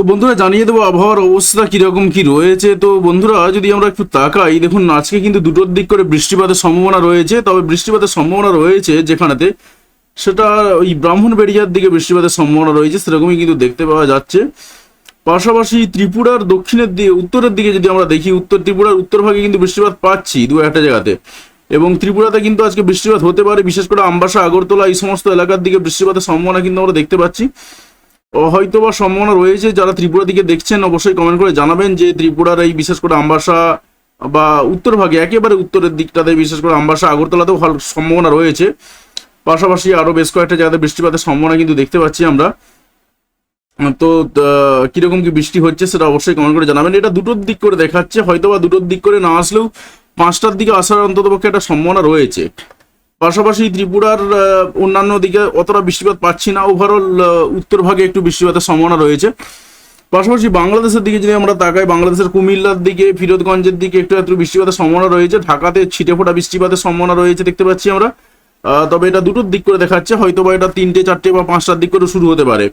তো বন্ধুরা, জানিয়ে দেবো আবহাওয়ার অবস্থা কীরকম, কি রয়েছে? তো বন্ধুরা, যদি আমরা একটু তাকাই, দেখুন আজকে কিন্তু দুটোর দিক করে বৃষ্টিপাতের সম্ভাবনা রয়েছে। তবে বৃষ্টিপাতের সম্ভাবনা রয়েছে যেখানেতে সেটা ওই ব্রাহ্মণ ব্রাহ্মণবেড়িয়ার দিকে বৃষ্টিপাতের সম্ভাবনা রয়েছে, সেরকমই কিন্তু দেখতে পাওয়া যাচ্ছে। পাশাপাশি ত্রিপুরার দক্ষিণের দিকে, উত্তরের দিকে যদি আমরা দেখি, উত্তর ত্রিপুরার উত্তর ভাগে কিন্তু বৃষ্টিপাত পাচ্ছি দু একটা জায়গাতে। এবং ত্রিপুরাতে কিন্তু আজকে বৃষ্টিপাত হতে পারে, বিশেষ করে আমবাসা, আগরতলা, এই সমস্ত এলাকার দিকে বৃষ্টিপাতের সম্ভাবনা কিন্তু আমরা দেখতে পাচ্ছি। হয়তো বা সম্ভাবনা রয়েছে, যারা ত্রিপুরা দিকে দেখছেন অবশ্যই কমেন্ট করে জানাবেন যে ত্রিপুরার এই বিশেষ করে আমবাসা বা উত্তর ভাগে, একেবারে উত্তরের দিকটাতে বিশেষ করে আমবাসা, আগরতলাতেও ভালো সম্ভাবনা রয়েছে। পাশাপাশি আরও বেশ কয়েকটা জায়গাতে বৃষ্টিপাতের সম্ভাবনা কিন্তু দেখতে পাচ্ছি আমরা। তো কীরকম কি বৃষ্টি হচ্ছে সেটা অবশ্যই কমেন্ট করে জানাবেন। এটা দুটোর দিক করে দেখাচ্ছে হয়তো বা দুটোর দিক করে না আসলেও পাঁচটার দিকে আসার অন্তত পক্ষে একটা সম্ভাবনা রয়েছে। পাশাপাশি ত্রিপুরার অন্যান্য দিকে অতটা বৃষ্টিপাত পাচ্ছি না। ওভারঅল উত্তর ভাগে একটু বৃষ্টিপাতের সম্ভাবনা রয়েছে। পাশাপাশি বাংলাদেশের দিকে যদি আমরা তাকাই, বাংলাদেশের কুমিল্লার দিকে, ফিরোজগঞ্জের দিকে একটু একটু বৃষ্টিপাতের সম্ভাবনা রয়েছে। ঢাকাতে ছিটে ফোটা বৃষ্টিপাতের সম্ভাবনা রয়েছে দেখতে পাচ্ছি আমরা। তবে এটা দুটোর দিক করে দেখাচ্ছে। হয়তো বা এটা তিনটে, চারটে বা পাঁচটার দিক করে শুরু হতে পারে।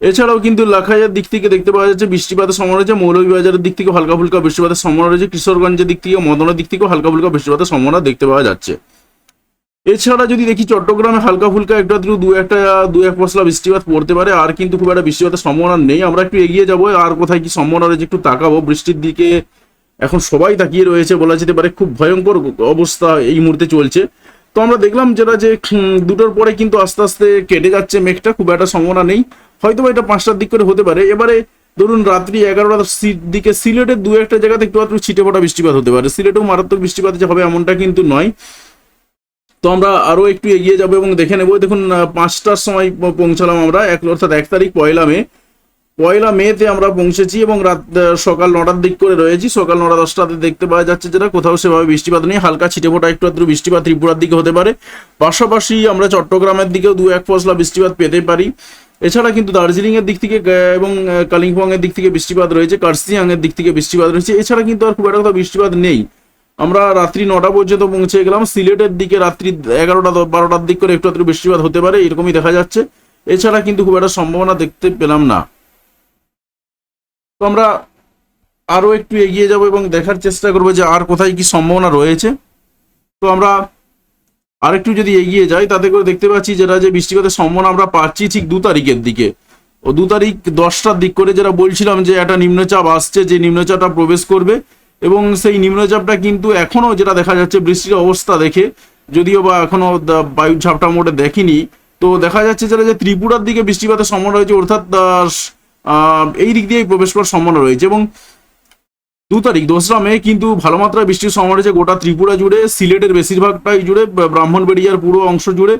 এছাড়াও কিন্তু লাখাইয়ের দিক থেকে দেখতে পাওয়া যাচ্ছে বৃষ্টিপাতের সম্ভাবনা রয়েছে। মৌলভীবাজারের দিক থেকে হালকা ফুলকা বৃষ্টিপাতের সম্ভাবনা রয়েছে। কিশোরগঞ্জের দিক থেকে, মদনের দিক থেকেও হালকা ফুলকা বৃষ্টিপাতের সম্ভাবনা দেখতে পাওয়া যাচ্ছে। এছাড়া যদি দেখি চট্টগ্রামে হালকা ফুলকা একটু দু একটা, দু এক পশলা বৃষ্টিপাত পড়তে পারে, আর কিন্তু খুব একটা বৃষ্টিপাতের সম্ভাবনা নেই। আমরা একটু এগিয়ে যাব, আর কোথায় কি সম্ভাবনা রয়েছে একটু তাকাবো, বৃষ্টির দিকে এখন সবাই তাকিয়ে রয়েছে বলা যেতে পারে, খুব ভয়ঙ্কর অবস্থা এই মুহূর্তে চলছে। তো আমরা দেখলাম যেটা যে দুটোর পরে কিন্তু আস্তে আস্তে কেটে যাচ্ছে মেঘটা, খুব একটা সম্ভাবনা নেই। হয়তো এটা পাঁচটার দিক করে হতে পারে। এবারে ধরুন রাত্রি এগারোটার দিকে সিলেটের দু একটা জায়গাতে একটু আধটু ছিটে ফোটা বৃষ্টিপাত হতে পারে। সিলেটেও মারাত্মক বৃষ্টিপাত যে হবে এমনটা কিন্তু নয়। তো আমরা আরও একটু এগিয়ে যাব এবং দেখে নেব। দেখুন পাঁচটার সময় পৌঁছালাম আমরা, এক অর্থাৎ এক তারিখ পয়লা মে। পয়লা মেতে আমরা পৌঁছেছি এবং রাত সকাল নটার দিক করে রয়েছি। সকাল নটা দশটাতে দেখতে পাওয়া যাচ্ছে যেটা কোথাও সেভাবে বৃষ্টিপাত নেই। হালকা ছিটে ফোটা একটু আধটু বৃষ্টিপাত ত্রিপুরার দিকে হতে পারে। পাশাপাশি আমরা চট্টগ্রামের দিকেও দু এক ফসলা বৃষ্টিপাত পেতে পারি। এছাড়া কিন্তু দার্জিলিং এর দিক থেকে এবং কালিম্পং এর দিক থেকে বৃষ্টিপাত রয়েছে। কার্সিয়াং এর দিক থেকে বৃষ্টিপাত রয়েছে। এছাড়া কিন্তু আর খুব একটা বৃষ্টিপাত নেই। আমরা রাত্রি নটা পর্যন্ত পৌঁছে গেলাম। সিলেটের দিকে রাত্রি এগারোটা বারোটার দিক করে একটু বৃষ্টিপাত হতে পারে, এরকমই দেখা যাচ্ছে। এছাড়া কিন্তু খুব একটা সম্ভাবনা দেখতে পেলাম না। তো আমরা আরও একটু এগিয়ে যাব এবং দেখার চেষ্টা করব যে আর কোথায় কি সম্ভাবনা রয়েছে। তো আমরা আরেকটু যদি এগিয়ে যাই, তাতে করে দেখতে পাচ্ছি যেটা যে বৃষ্টিপাতের সম্ভাবনা আমরা পাচ্ছি ঠিক দু তারিখের দিকে। ও দু তারিখ দশটার দিক করে যেটা বলছিলাম যে একটা নিম্নচাপ আসছে, যে নিম্নচাপটা প্রবেশ করবে। এবং সেই নিম্নচাপটা কিন্তু এখনও যেটা দেখা যাচ্ছে বৃষ্টির অবস্থা দেখে, যদিও বা এখনও বায়ুর ঝাপটা মোটে দেখিনি, তো দেখা যাচ্ছে যেটা যে ত্রিপুরার দিকে বৃষ্টিপাতের সম্ভাবনা রয়েছে, অর্থাৎ এই দিক দিয়েই প্রবেশ করার সম্ভাবনা রয়েছে এবং দু তারিখ, দোসরা মে কিন্তু ভালো মাত্রায় বৃষ্টির সম্ভাবনা রয়েছে গোটা ত্রিপুরা জুড়ে, সিলেটের বেশিরভাগটাই জুড়ে ব্রাহ্মণবেড়িয়ার পুরো অংশ জুড়ে।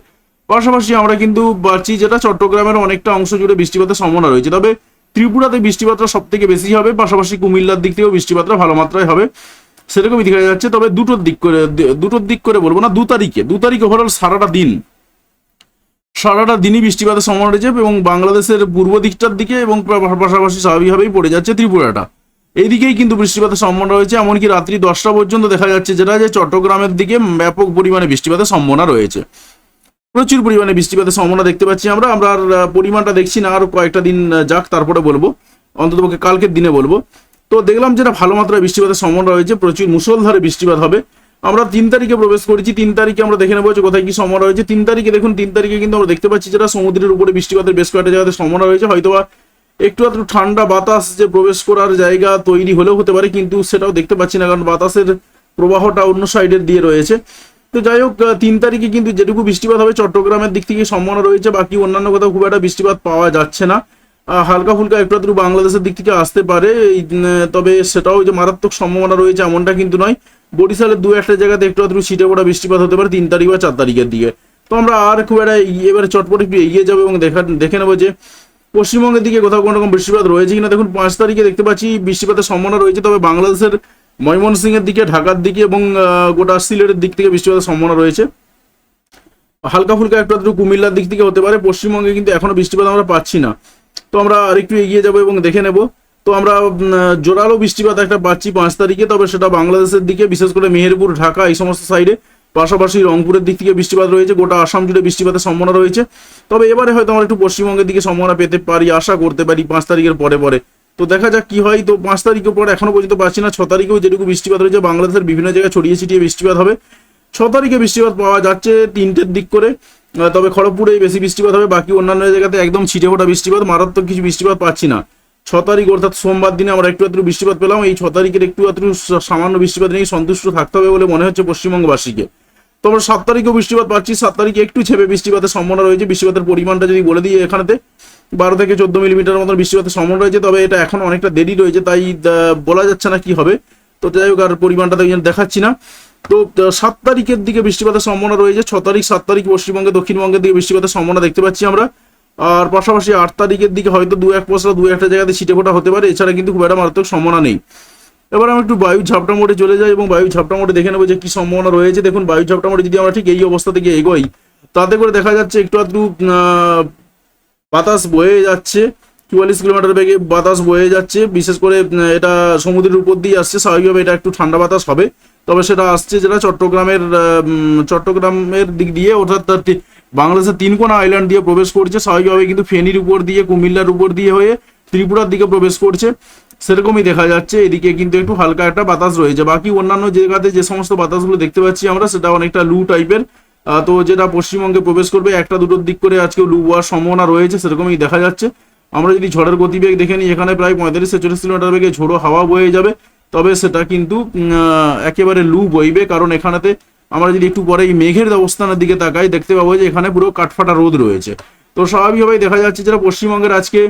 পাশাপাশি আমরা কিন্তু পাচ্ছি যেটা চট্টগ্রামের অনেকটা অংশ জুড়ে বৃষ্টিপাতের সম্ভাবনা রয়েছে। তবে ত্রিপুরাতে বৃষ্টিপাতটা সব থেকে বেশি হবে, পাশাপাশি কুমিল্লার দিক থেকেও বৃষ্টিপাতটা ভালো মাত্রায় হবে। সেরকমই দেখা যাচ্ছে, তবে দুটোর দিক করে, দুটোর দিক করে বলব না, দু তারিখে, দু তারিখ ওভারঅল সারাটা দিন, সারাটা দিনই বৃষ্টিপাতের সম্ভাবনা রয়েছে এবং বাংলাদেশের পূর্ব দিকটার দিকে এবং পাশাপাশি স্বাভাবিকভাবেই পড়ে যাচ্ছে ত্রিপুরাটা। এইদিকেই কিন্তু বৃষ্টিপাতের সম্ভাবনা রয়েছে, এমনকি রাত্রি দশটা পর্যন্ত দেখা যাচ্ছে যেটা যে চট্টগ্রামের দিকে ব্যাপক পরিমাণে বৃষ্টিপাতের সম্ভাবনা রয়েছে। প্রচুর পরিমাণে বৃষ্টিপাতের সম্ভাবনা দেখতে পাচ্ছি আমরা। আমরা পরিমাণটা দেখছি না, আর কয়েকটা দিন যাক, তারপরে বলব। অন্ততপক্ষে কালকের দিনে বলব। তো দেখলাম যেটা ভালো মাত্রায় বৃষ্টিপাতের সম্ভাবনা রয়েছে, প্রচুর মুসলধারে বৃষ্টিপাত হবে। আমরা তিন তারিখে প্রবেশ করেছি, তিন তারিখে আমরা দেখে নেব যে কোথায় কি সম্ভাবনা রয়েছে। তিন তারিখে দেখুন, তিন তারিখে কিন্তু আমরা দেখতে পাচ্ছি যেটা সমুদ্রের উপরে বৃষ্টিপাতের বেশ কয়েকটা জায়গাতে সম্ভাবনা রয়েছে। হয়তোবা একটু একটু ঠান্ডা বাতাস যে প্রবেশ করার জায়গা তৈরি হলেও হতে পারে, কিন্তু সেটাও দেখতে পাচ্ছি না, কারণ বাতাসের প্রবাহটা অন্য সাইডের দিয়ে রয়েছে। তো যাই হোক তিন তারিখে কিন্তু যেটুকু বৃষ্টিপাত হবে, চট্টগ্রামের দিক থেকে সম্ভাবনা রয়েছে, বাকি অন্যান্য কোথাও খুব একটা বৃষ্টিপাত পাওয়া যাচ্ছে না। হালকা ফুলকা একটু আধটু বাংলাদেশের দিক থেকে আসতে পারে তবে সেটাও যে মারাত্মক সম্ভাবনা রয়েছে এমনটা কিন্তু নয়। বরিশালের দু একটা জায়গাতে একটু আধটু ছিটে পড়া বৃষ্টিপাত হতে পারে, তিন তারিখ বা চার তারিখের দিকে। তো আমরা আর খুব একটা এবারে চটপট একটু এগিয়ে যাব এবং দেখা, দেখে নেব যে পশ্চিমবঙ্গের দিকে কোথাও কোনো রকম বৃষ্টিপাত রয়েছে কিনা। দেখুন, পাঁচ তারিখে দেখতে পাচ্ছি বৃষ্টিপাতের সম্ভাবনা রয়েছে, তবে বাংলাদেশের ময়মনসিংহের দিকে, ঢাকার দিকে এবং গোটা সিলেটের দিক থেকে বৃষ্টিপাতের সম্ভাবনা রয়েছে। হালকা ফুলকা একটা আধটু কুমিল্লার দিক থেকে হতে পারে, পশ্চিমবঙ্গে কিন্তু এখনও বৃষ্টিপাত আমরা পাচ্ছি না। তো আমরা আরেকটু এগিয়ে যাব এবং দেখে নেব। তো আমরা জোরালো বৃষ্টিপাত একটা পাচ্ছি পাঁচ তারিখে, তবে সেটা বাংলাদেশের দিকে, বিশেষ করে মেহেরপুর, ঢাকা এই সমস্ত সাইডে। পাশাপাশি রংপুরের দিক থেকে বৃষ্টিপাত রয়েছে, গোটা আসাম জুড়ে বৃষ্টিপাতের সম্ভাবনা রয়েছে। তবে এবারে হয়তো আমরা একটু পশ্চিমবঙ্গের দিকে সম্ভাবনা পেতে পারি, আশা করতে পারি পাঁচ তারিখের পরে পরে। তো দেখা যাক কি হয়। তো পাঁচ তারিখের পর এখনও পর্যন্ত পাচ্ছি না। ছ তারিখেও যেটুকু বৃষ্টিপাত রয়েছে বাংলাদেশের বিভিন্ন জায়গায় ছড়িয়ে ছিটিয়ে বৃষ্টিপাত হবে। ছ তারিখে বৃষ্টিপাত পাওয়া যাচ্ছে তিনটের দিক করে। তবে খড়গপুরেই বেশি বৃষ্টিপাত হবে, বাকি অন্যান্য জায়গাতে একদম ছিটে ফোটা বৃষ্টিপাত, মারাত্মক কিছু বৃষ্টিপাত পাচ্ছি না। ছ তারিখ অর্থাৎ সোমবার দিনে আমরা একটু একটু বৃষ্টিপাত পেলাম। এই ছ তারিখের একটু একটু সামান্য বৃষ্টিপাত নিয়ে সন্তুষ্ট থাকতে হবে বলে মনে হচ্ছে পশ্চিমবঙ্গবাসীকে। তো আমরা সাত তারিখেও বৃষ্টিপাত পাচ্ছি, সাত তারিখে একটু ছেপে বৃষ্টিপাতের সম্ভাবনা রয়েছে। বৃষ্টিপাতের পরিমাণটা যদি বলে দিই এখানেতে বারো থেকে চোদ্দ মিলিমিটার মতো বৃষ্টিপাতের সম্ভাবনা রয়েছে, তবে এটা এখন অনেকটা দেরি রয়েছে, তাই বলা যাচ্ছে না কি হবে। তো যাই হোক, আর পরিমাণটা তো দেখাচ্ছি না। তো সাত তারিখের দিকে বৃষ্টিপাতের সম্ভাবনা রয়েছে, ছ তারিখ, সাত তারিখ পশ্চিমবঙ্গে, দক্ষিণবঙ্গের দিকে বৃষ্টিপাতের সম্ভাবনা দেখতে পাচ্ছি আমরা। আর পাশাপাশি আট তারিখের দিকে হয়তো দু এক পশলা, দু একটা জায়গাতে ছিটে ফোটা হতে পারে, এছাড়া কিন্তু খুব একটা মারাত্মক সম্ভাবনা নেই। এবার আমি একটু বায়ু ঝাপটা মোড়ে চলে যাই এবং বায়ু ঝাপটা মোড়ে দেখে নেব যে কি সম্ভাবনা রয়েছে। দেখুন, বায়ু ঝাপটা মোড়ে যদি আমরা ঠিক এই অবস্থা থেকে এগোই, তাতে করে দেখা যাচ্ছে একটু আধটু বাতাস বয়ে যাচ্ছে, চুয়াল্লিশ কিলোমিটার বেগে বাতাস বয়ে যাচ্ছে, বিশেষ করে এটা সমুদ্রের উপর দিয়ে আসছে, স্বাভাবিকভাবে এটা একটু ঠান্ডা বাতাস হবে। তবে সেটা আসছে যেটা চট্টগ্রামের চট্টগ্রামের দিক দিয়ে, অর্থাৎ বাংলাদেশের তিনকোনা আইল্যান্ড দিয়ে প্রবেশ করছে। স্বাভাবিকভাবে কিন্তু ফেনীর উপর দিয়ে, কুমিল্লার উপর দিয়ে হয়ে ত্রিপুরার দিকে প্রবেশ করছে। সেরকমই দেখা যাচ্ছে, এদিকে কিন্তু একটু হালকা একটা বাতাস রয়েছে। বাকি অন্যান্য জায়গাতে যে সমস্ত বাতাসগুলো দেখতে পাচ্ছি আমরা, সেটা অনেকটা লু টাইপের তো যেটা পশ্চিমবঙ্গে প্রবেশ করবে, একটা দুটোর দিক করে আজকে লু হওয়ার সম্ভাবনা রয়েছে, সেরকমই দেখা যাচ্ছে। আমরা যদি ঝড়ের গতিবেগ দেখে নিই, এখানে প্রায় পঁয়তাল্লিশ ছেচল্লিশ কিলোমিটার বেগে ঝোড়ো হাওয়া বয়ে যাবে, তবে সেটা কিন্তু একেবারে লু বইবে, কারণ এখানেতে আমরা যদি একটু পরে এই মেঘের অবস্থানের দিকে তাকাই, দেখতে পাবো যে এখানে পুরো কাঠফাটা রোদ রয়েছে। তো স্বাভাবিকভাবেই দেখা যাচ্ছে যেটা পশ্চিমবঙ্গের আজকে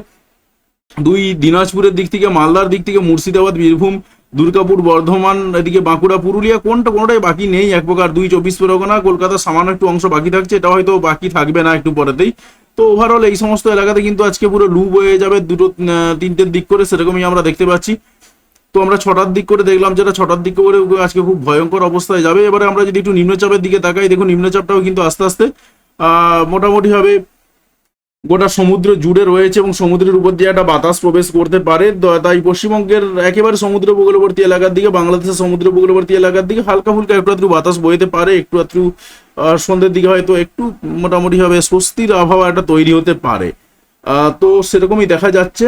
দুই দিনাজপুরের দিক থেকে, মালদার দিক থেকে, মুর্শিদাবাদ, বীরভূম দুর্গাপুর, বর্ধমান, এদিকে বাঁকুড়া, পুরুলিয়া, কোনটা কোনোটাই বাকি নেই। এক প্রকার দুই চব্বিশ পরগনা, কলকাতার সামান্য একটু অংশ বাকি থাকছে, এটা হয়তো বাকি থাকবে না একটু পরেতেই। তো ওভারঅল এই সমস্ত এলাকাতে কিন্তু আজকে পুরো লু বয়ে যাবে, দুটো তিনটের দিক করে সেরকমই আমরা দেখতে পাচ্ছি। তো আমরা ছটার দিক করে দেখলাম যেটা ছটার দিক করে আজকে খুব ভয়ঙ্কর অবস্থায় যাবে। এবারে আমরা যদি একটু নিম্নচাপের দিকে তাকাই, দেখুন নিম্নচাপটাও কিন্তু আস্তে আস্তে মোটামুটি ভাবে গোটা সমুদ্র জুড়ে রয়েছে এবং সমুদ্রের উপর দিয়ে একটা বাতাস প্রবেশ করতে পারে। তাই পশ্চিমবঙ্গের একেবারে সমুদ্র উপকূলবর্তী এলাকার দিকে, বাংলাদেশের সমুদ্র উপকূলবর্তী এলাকার দিকে হালকা ফুলকা একটু আধটু বাতাস বইতে পারে। একটু আধটু সন্ধ্যের দিকে হয়তো একটু মোটামুটি ভাবে স্বস্তির আবহাওয়া একটা তৈরি হতে পারে। তো সেরকমই দেখা যাচ্ছে।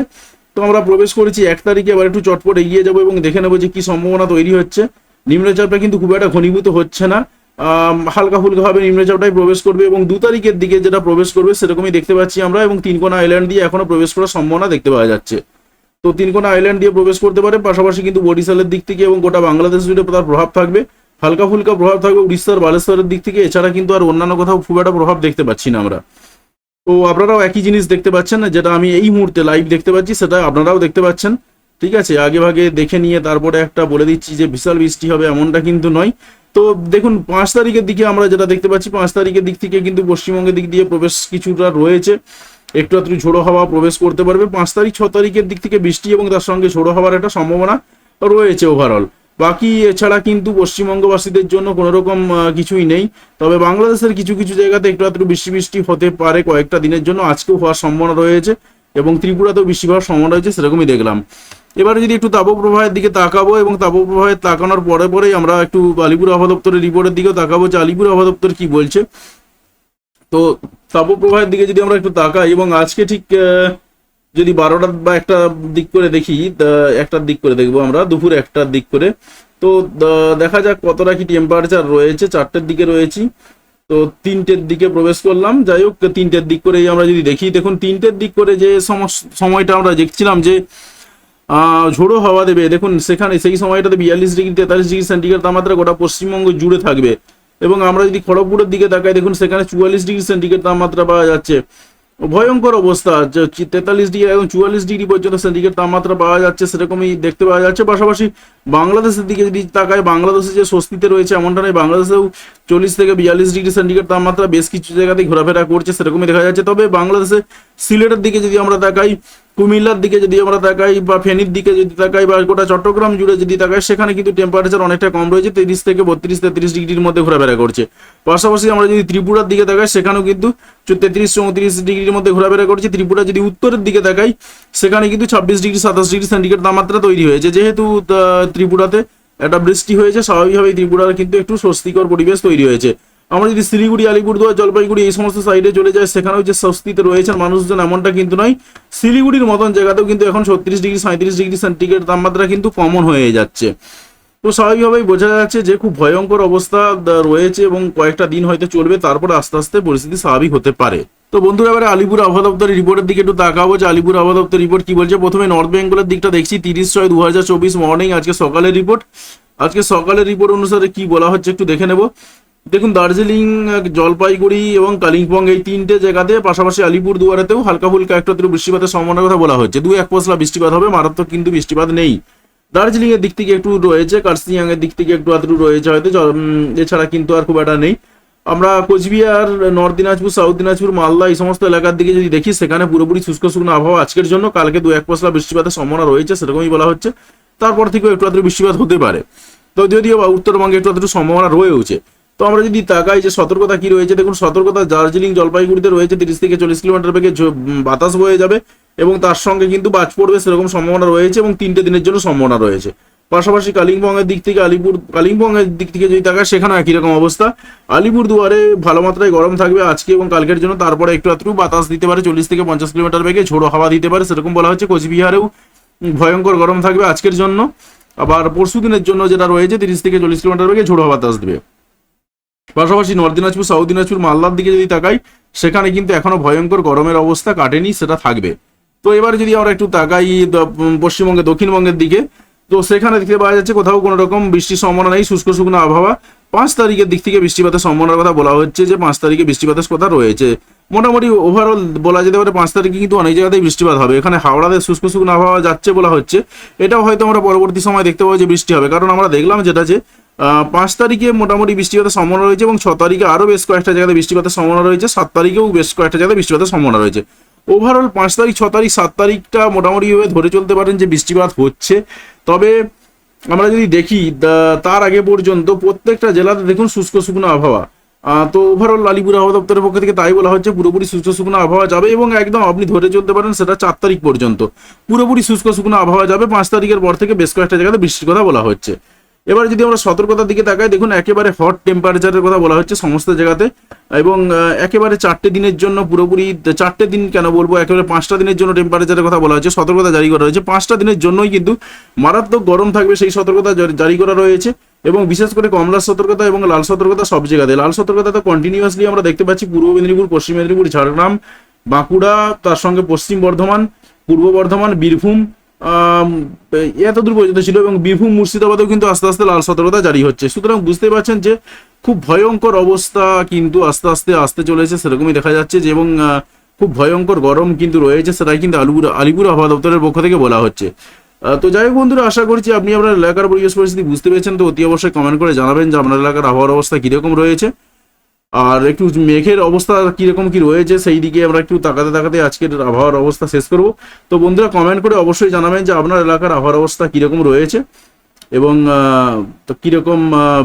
তো আমরা প্রবেশ করেছি এক তারিখে, এবার একটু চটপট এগিয়ে যাব এবং দেখে নেব যে কি সম্ভাবনা তৈরি হচ্ছে। নিম্নচাপটা কিন্তু খুব একটা ঘনীভূত হচ্ছে না। হালকা ফুলকা ভাবে নিম্নচাপটাই প্রবেশ করবে এবং দু তারিখের দিকে যেটা প্রবেশ করবে সেরকমই দেখতে পাচ্ছি আমরা এবং তিনকোনা আইল্যান্ড দিয়ে এখনও প্রবেশ করার সম্ভাবনা দেখতে পাওয়া যাচ্ছে। তো তিনকোনা আইল্যান্ড দিয়ে প্রবেশ করতে পারে, পাশাপাশি কিন্তু বরিশালের দিক থেকে এবং গোটা বাংলাদেশ জুড়ে তার প্রভাব থাকবে। হালকা ফুলকা প্রভাব থাকবে উড়িষ্যার বালেশ্বরের দিক থেকে, এছাড়া কিন্তু আর অন্যান্য কোথাও খুব একটা প্রভাব দেখতে পাচ্ছি না আমরা। তো আপনারাও একই জিনিস দেখতে পাচ্ছেন না যেটা আমি এই মুহূর্তে লাইভ দেখতে পাচ্ছি, সেটা আপনারাও দেখতে পাচ্ছেন। ঠিক আছে, আগে ভাগে দেখে নিয়ে তারপরে একটা বলে দিচ্ছি যে বিশাল বৃষ্টি হবে এমনটা কিন্তু নয়। তো দেখুন, পাঁচ তারিখের দিকে আমরা যেটা দেখতে পাচ্ছি, পাঁচ তারিখের দিক থেকে কিন্তু পশ্চিমবঙ্গের দিক দিয়ে প্রবেশ কিছুটা রয়েছে। একটু একটু ঝোড়ো হাওয়া প্রবেশ করতে পারবে। পাঁচ তারিখ, ছ তারিখের দিক থেকে বৃষ্টি এবং তার সঙ্গে ঝোড়ো হওয়ার একটা সম্ভাবনা রয়েছে ওভারঅল বাকি এছাড়া কিন্তু পশ্চিমবঙ্গবাসীদের জন্য কোনো রকম কিছুই নেই। তবে বাংলাদেশের কিছু কিছু জায়গাতে একটু একটু বৃষ্টি বৃষ্টি হতে পারে। কয়েকটা দিনের জন্য আজকেও হওয়ার সম্ভাবনা রয়েছে এবং ত্রিপুরাতেও বৃষ্টি হওয়ার সম্ভাবনা রয়েছে, সেরকমই দেখলাম। এবারে যদি একটু তাপপ্রবাহের দিকে তাকাবো এবং তাপপ্রবাহের তাকানোর পরে পরেই আমরা একটু আলিপুর আবহাওয়া দপ্তরের রিপোর্টের দিকেও তাকাবো যে আলিপুর আবহাওয়া দপ্তর কি বলছে। তো তাপপ্রবাহের দিকে যদি আমরা একটু তাকাই এবং আজকে ঠিক যদি বারোটার বা একটা দিক করে দেখি একটার দিক করে দেখব আমরা, দুপুর একটার দিক করে। তো দেখা যাক কতটা কি টেম্পারেচার রয়েছে, চারটের দিকে রয়েছি। তো তিনটের দিকে প্রবেশ করলাম। যাই হোক, তিনটের দিক করে আমরা যদি দেখি, দেখুন তিনটের দিক করে যে সময়টা আমরা দেখছিলাম যে ঝোড়ো হাওয়া দেবে। দেখুন, সেখানে সেই সময়টাতে বিয়াল্লিশ ডিগ্রি, তেতাল্লিশ ডিগ্রি সেন্টিগ্রেড তাপমাত্রা গোটা পশ্চিমবঙ্গ জুড়ে থাকবে। এবং আমরা যদি খড়গপুরের দিকে তাকাই, দেখুন, সেখানে চুয়াল্লিশ ডিগ্রি সেন্টিগ্রেড তাপমাত্রা পাওয়া যাচ্ছে। ভয়ঙ্কর অবস্থা তেতাল্লিশ ডিগ্রি এবং চুয়াল্লিশ ডিগ্রি পর্যন্ত সেন্টিগ্রেড তাপমাত্রা পাওয়া যাচ্ছে, সেরকমই দেখতে পাওয়া যাচ্ছে। পাশাপাশি বাংলাদেশের দিকে যদি তাকায় বাংলাদেশে যে স্বস্তিতে রয়েছে, এমনটা নয়, বাংলাদেশেও চল্লিশ থেকে বিয়াল্লিশ ডিগ্রি সেন্টিগ্রেড তাপমাত্রা বেশ কিছু জায়গাতেই ঘোরাফেরা করছে, সেরকমই দেখা যাচ্ছে। তবে বাংলাদেশে সিলেটের দিকে যদি আমরা তাকাই, কুমিল্লার দিকে যদি আমরা তাকাই বা ফেনীর দিকে যদি তাকাই বা গোটা চট্টগ্রাম জুড়ে যদি তাকাই, সেখানে কিন্তু টেম্পারেচার অনেকটা কম রয়েছে, তিরিশ থেকে বত্রিশ, তেত্রিশ ডিগ্রির মধ্যে ঘোরাফেরা করছে। পাশাপাশি আমরা যদি ত্রিপুরার দিকে তাকাই, সেখানেও কিন্তু তেত্রিশ, চৌত্রিশ ডিগ্রির মধ্যে ঘোরাফেরা করছে। ত্রিপুরা যদি উত্তরের দিকে তাকাই, সেখানে কিন্তু ছাব্বিশ ডিগ্রি, সাতাশ ডিগ্রি সেন্টিগ্রেড তাপমাত্রা তৈরি হয়েছে। যেহেতু ত্রিপুরাতে একটা বৃষ্টি হয়েছে, স্বাভাবিকভাবেই ত্রিপুরার কিন্তু একটু স্বস্তিকর পরিবেশ তৈরি হয়েছে। আমরা যদি শিলিগুড়ি, আলিপুরদুয়ার, জলপাইগুড়ি এই সমস্ত সাইডে চলে যায় সেখানেও যে স্বস্তিতে রয়েছেন মানুষজন এমনটা কিন্তু নয়। শিলিগুড়ির মতন জায়গাতেও কিন্তু এখন ছত্রিশ ডিগ্রি সাঁত্রিশ ডিগ্রি সেন্টিগ্রেড তাপমাত্রা কিন্তু কমন হয়ে যাচ্ছে। তো স্বাভাবিকভাবেই বোঝা যাচ্ছে যে খুব ভয়ঙ্কর অবস্থা রয়েছে এবং কয়েকটা দিন হয়তো চলবে, তারপর আস্তে আস্তে পরিস্থিতি স্বাভাবিক হতে পারে। তো বন্ধুরা, এবারে আলিপুর আবহাওয়া দপ্তরের রিপোর্টের দিকে একটু তাকাবো। যে আলিপুর আবহাওয়া দপ্তর রিপোর্ট কি বলছে? প্রথমে নর্থ বেঙ্গলের দিকটা দেখছি তিরিশ ছয় দু হাজার চব্বিশ মর্নিং আজকে সকালের রিপোর্ট। আজকে সকালের রিপোর্ট অনুসারে কি বলা হচ্ছে একটু দেখে নেব। দেখুন, দার্জিলিং, জলপাইগুড়ি এবং কালিম্পং এই তিনটে জায়গাতে, পাশাপাশি আলিপুর দুয়ারেতেও হালকা ফুলকা একটু বৃষ্টিপাতের সম্ভাবনার কথা বলা হচ্ছে। দু এক পশলা বৃষ্টিপাত হবে, মারাত্মক কিন্তু বৃষ্টিপাত নেই। দার্জিলিং এর দিক থেকে একটু রয়েছে কার্সিয়াং এর দিক থেকে একটু আধটু রয়েছে হয়তো এছাড়া কিন্তু আর খুব একটা নেই। আমরা কোচবিহার, নর্থ দিনাজপুর, সাউথ দিনাজপুর, মালদা এই সমস্ত এলাকার দিকে যদি দেখি, সেখানে পুরোপুরি শুষ্ক শুকনো আবহাওয়া আজকের জন্য। কালকে দু এক পশলা বৃষ্টিপাতের সম্ভাবনা রয়েছে, সেরকমই বলা হচ্ছে। তারপর থেকেও একটু আধটু বৃষ্টিপাত হতে পারে। তো যদিও উত্তরবঙ্গে একটু আধটু সম্ভাবনা রয়েছে তো আমরা যদি তাকাই যে সতর্কতা কি রয়েছে, দেখুন সতর্কতা দার্জিলিং জলপাইগুড়িতে রয়েছে, তিরিশ থেকে চল্লিশ কিলোমিটার বেগে বাতাস বয়ে যাবে এবং তার সঙ্গে কিন্তু বাজ পড়বে সেরকম সম্ভাবনা রয়েছে এবং তিনটে দিনের জন্য সম্ভাবনা রয়েছে। পাশাপাশি কালিম্পংয়ের দিক থেকে আলিপুর, কালিম্পংয়ের দিক থেকে যদি তাকায় সেখানে একই রকম অবস্থা। আলিপুর দুয়ারে ভালো মাত্রায় গরম থাকবে আজকে এবং কালকের জন্য, তারপরে একটু একটু বাতাস দিতে পারে, চল্লিশ থেকে পঞ্চাশ কিলোমিটার বেগে ঝোড়ো হাওয়া দিতে পারে, সেরকম বলা হচ্ছে কোচবিহারেও ভয়ঙ্কর গরম থাকবে আজকের জন্য। আবার পরশু দিনের জন্য যেটা রয়েছে, তিরিশ থেকে চল্লিশ কিলোমিটার বেগে ঝোড়ো বাতাস দেবে। পাশাপাশি নর্থ দিনাজপুর, সাউথ দিনাজপুর মালদার দিকে যদি তাকাই, সেখানে কিন্তু এখনও ভয়ঙ্কর গরমের অবস্থা কাটেনি, সেটা থাকবে। তো এবার যদি আমরা একটু তাকাই পশ্চিমবঙ্গে, দক্ষিণবঙ্গের দিকে, তো সেখানে দেখতে পাওয়া যাচ্ছে কোথাও কোনো রকম বৃষ্টির সম্ভাবনা নেই, শুষ্ক শুকনো আবহাওয়া। পাঁচ তারিখের দিক থেকে বৃষ্টিপাতের সম্ভাবনার কথা বলা হচ্ছে যে, পাঁচ তারিখে বৃষ্টিপাতের কথা রয়েছে। মোটামুটি ওভারঅল বলা যেতে পারে পাঁচ তারিখে কিন্তু অনেক জায়গাতেই বৃষ্টিপাত হবে। এখানে হাওড়াতে শুষ্ক শুকনো আবহাওয়া যাচ্ছে বলা হচ্ছে। এটাও হয়তো আমরা পরবর্তী সময় দেখতে পাবো যে বৃষ্টি হবে। কারণ আমরা দেখলাম যেটা যে পাঁচ তারিখে মোটামুটি বৃষ্টিপাতের সম্ভাবনা রয়েছে এবং ছ তারিখে আরও বেশ কয়েকটা জায়গায় বৃষ্টিপাতের সম্ভাবনা রয়েছে। সাত তারিখেও বেশ কয়েকটা জায়গায় বৃষ্টিপাতের সম্ভাবনা রয়েছে। ওভারঅল পাঁচ তারিখ, ছ তারিখ, সাত তারিখটা মোটামুটিভাবে ধরে চলতে পারেন যে বৃষ্টিপাত হচ্ছে। তবে আমরা যদি দেখি তার আগে পর্যন্ত প্রত্যেকটা জেলাতে দেখুন শুষ্ক শুকনো আবহাওয়া। তো ওভারঅল আলিপুর আবহাওয়া দপ্তরের পক্ষ থেকে তাই বলা হচ্ছে পুরোপুরি শুষ্ক শুকনো আবহাওয়া যাবে এবং একদম আপনি ধরে চলতে পারেন সেটা চার তারিখ পর্যন্ত। পুরোপুরি শুষ্ক শুকনো আবহাওয়া যাবে। পাঁচ তারিখের পর থেকে বেশ কয়েকটা জায়গাতে বৃষ্টির কথা বলা হচ্ছে। এবার যদি আমরা সতর্কতার দিকে তাকাই, দেখুন একেবারে হট টেম্পারেচারের কথা বলা হচ্ছে সমস্ত জায়গাতে এবং একেবারে চারটে দিনের জন্য পুরোপুরি, চারটে দিন কেন বলব, একেবারে পাঁচটা দিনের জন্য টেম্পারেচারের কথা বলা হচ্ছে, সতর্কতা জারি করা হয়েছে। পাঁচটা দিনের জন্যই কিন্তু মারাত্মক গরম থাকবে সেই সতর্কতা জারি- করা রয়েছে এবং বিশেষ করে কমলার সতর্কতা এবং লাল সতর্কতা সব জায়গাতে। লাল সতর্কতা তো কন্টিনিউয়াসলি আমরা দেখতে পাচ্ছি পূর্ব মেদিনীপুর, পশ্চিম মেদিনীপুর, ঝাড়গ্রাম, বাঁকুড়া, তার সঙ্গে পশ্চিম বর্ধমান, পূর্ব বর্ধমান, বীরভূম এত দূর পর্যন্ত ছিল এবং বীরভূম মুর্শিদাবাদেও কিন্তু আস্তে আস্তে লাল সতর্কতা জারি হচ্ছে। সুতরাং বুঝতে পারছেন যে খুব ভয়ঙ্কর অবস্থা কিন্তু আস্তে আস্তে আসতে চলেছে, সেরকমই দেখা যাচ্ছে যে এবং খুব ভয়ঙ্কর গরম কিন্তু রয়েছে, সেটাই কিন্তু আলিপুর আলিপুর আবহাওয়া দপ্তরের পক্ষ থেকে বলা হচ্ছে। তো যাই হোক বন্ধুরা, আশা করছি আপনি আপনার এলাকার পরিবেশ পরিস্থিতি বুঝতে পেরেছেন, তো অতি অবশ্যই কমেন্ট করে জানাবেন যে আপনার এলাকার আবহাওয়ার অবস্থা কীরকম রয়েছে। আর একটু মেঘের অবস্থা কীরকম কি রয়েছে, সেই দিকে আমরা একটু তাকাতে তাকাতে আজকের আবহাওয়ার অবস্থা শেষ করব। তো বন্ধুরা কমেন্ট করে অবশ্যই জানাবেন যে আপনার এলাকার আবহাওয়ার অবস্থা কীরকম রয়েছে এবং তো কীরকম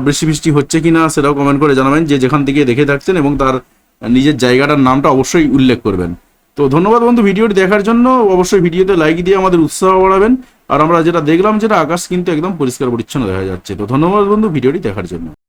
বৃষ্টি বৃষ্টি হচ্ছে কি না সেটাও কমেন্ট করে জানাবেন, যে যেখান থেকে দেখে থাকছেন এবং তার নিজের জায়গাটার নামটা অবশ্যই উল্লেখ করবেন। তো ধন্যবাদ বন্ধু ভিডিওটি দেখার জন্য। অবশ্যই ভিডিওতে লাইক দিয়ে আমাদের উৎসাহ বাড়াবেন। আর আমরা যেটা দেখলাম, যেটা আকাশ কিন্তু একদম পরিষ্কার পরিচ্ছন্ন দেখা যাচ্ছে। তো ধন্যবাদ বন্ধু ভিডিওটি দেখার জন্য।